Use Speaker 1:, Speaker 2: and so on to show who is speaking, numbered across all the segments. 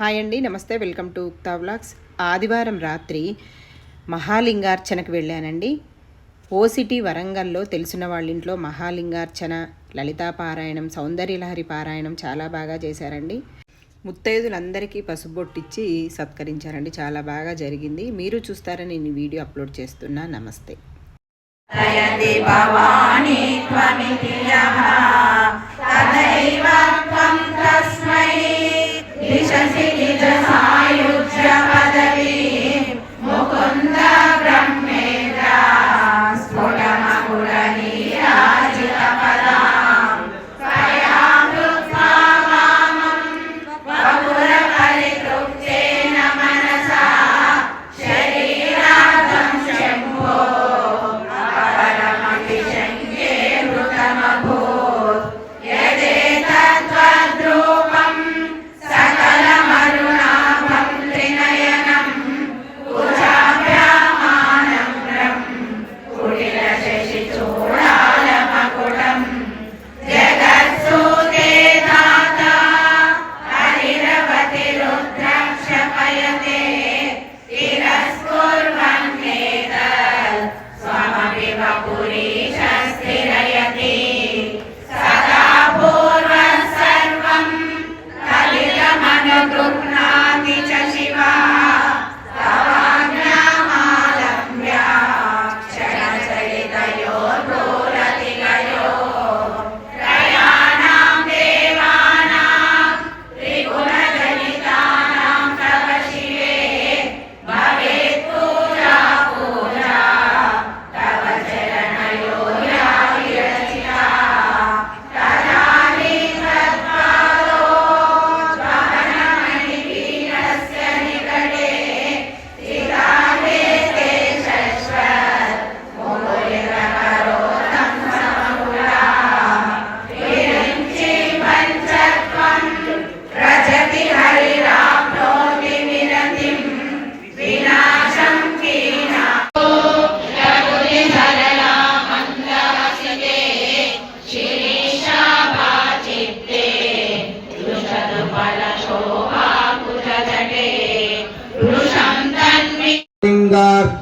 Speaker 1: Hi అండి నమస్తే welcome to ఉక్తా vlogs. ఆదివారం రాత్రి మహాలింగార్చనకు వెళ్ళానండి. ఓసిటీ వరంగల్లో తెలిసిన వాళ్ళ ఇంట్లో మహాలింగార్చన లలితా పారాయణం సౌందర్యలహరి పారాయణం చాలా బాగా చేశారండి. ముత్తైదులందరికీ పసుబొట్టిచ్చి సత్కరించారండి. చాలా బాగా జరిగింది. మీరు చూస్తారని నేను వీడియో అప్లోడ్ చేస్తున్నా. నమస్తే.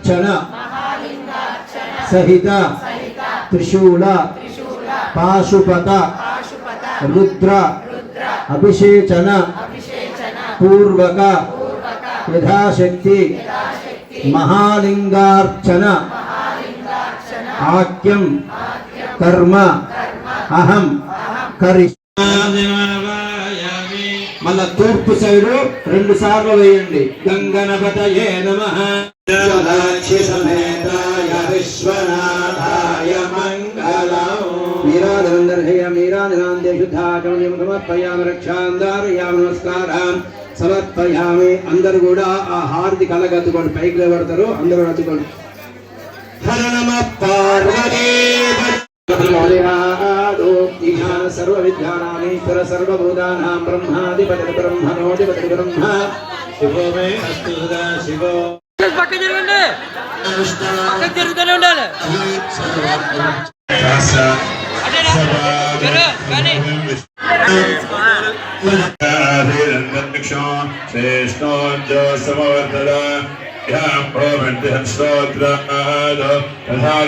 Speaker 2: లింగార్చన సహిత త్రిశూల పాశుపత రుద్ర అభిషేచన పూర్వక యథాశక్తి మహాలింగార్చన ఆక్యం కర్మ అహం కరిష్ణ మళ్ళా తూర్పు సైడు రెండు సార్లు వేయండి. గంగనపతయే నమ. విశ్వనాథాయ మంగళం. శుద్ధాచమయం సమర్పయామి రక్షాందారయామి నమస్కారం. సమర్పయామి. అందరు కూడా ఆ హారతి కలగత్తుకోండి పైకి లేబడతారు అందరూ రత్తుకోండి హర నమ పార్వతీ జ్ఞాన సర్వ విద్యానామీశ్వర సర్వభూతానాం బ్రహ్మాధిపతి బ్రహ్మణోధిపతి బ్రహ్మ శివో మే అస్తు సదా శివో
Speaker 3: పక్క జరగండి పక్కకు జరుగుతూనే ఉండాలి జరు, కానీ.
Speaker 4: శ్రేష్టోజ్యోత్సమవర్తన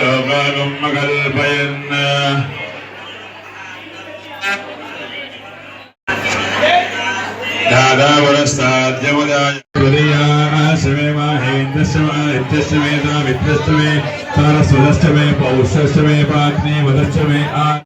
Speaker 4: दादावरस्ताद्यमुदाय माहेन्द्रस्य इत्यस्य हृदयाश्रमे माहेन्द्रश्रमादित्यश्रमे दामित्रश्रमे सारस्वतश्च मे पौष्ठश्च मे पात्नी वदश्च मे आ